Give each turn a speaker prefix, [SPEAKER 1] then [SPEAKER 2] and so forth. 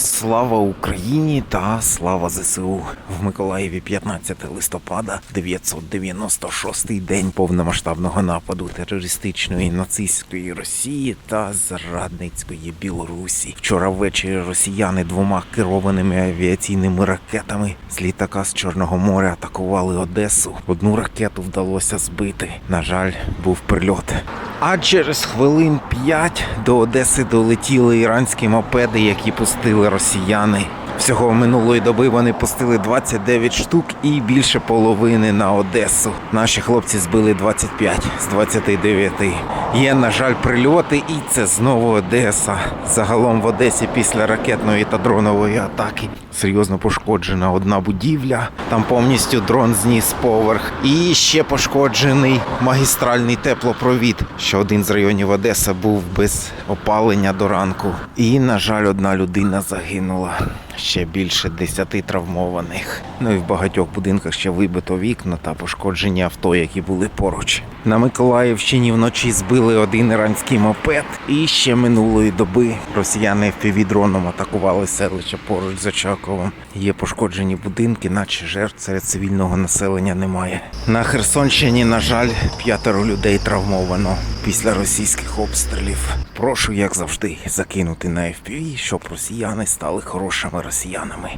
[SPEAKER 1] Слава Україні та слава ЗСУ в Миколаєві 15 листопада, 996-й день повномасштабного нападу терористичної нацистської Росії та зрадницької Білорусі. Вчора ввечері росіяни двома керованими авіаційними ракетами з літака з Чорного моря атакували Одесу. Одну ракету вдалося збити. На жаль, був прильот. А через хвилин п'ять до Одеси долетіли іранські мопеди, які пустили росіяни. Всього минулої доби вони пустили 29 штук і більше половини на Одесу. Наші хлопці збили 25 з 29. Є, на жаль, прильоти, і це знову Одеса. Загалом в Одесі після ракетної та дронової атаки серйозно пошкоджена одна будівля. Там повністю дрон зніс поверх. І ще пошкоджений магістральний теплопровід. Ще один з районів Одеси був без опалення до ранку. І, на жаль, одна людина загинула. Ще більше десяти травмованих. Ну і в багатьох будинках ще вибито вікна та пошкоджені авто, які були поруч. На Миколаївщині вночі збили один іранський мопед. І ще минулої доби росіяни дроном атакували селище поруч з Очаковом. Є пошкоджені будинки, наче жертв серед цивільного населення немає. На Херсонщині, на жаль, п'ятеро людей травмовано після російських обстрілів. Прошу, як завжди, закинути на FPV, щоб росіяни стали хорошими росіянами.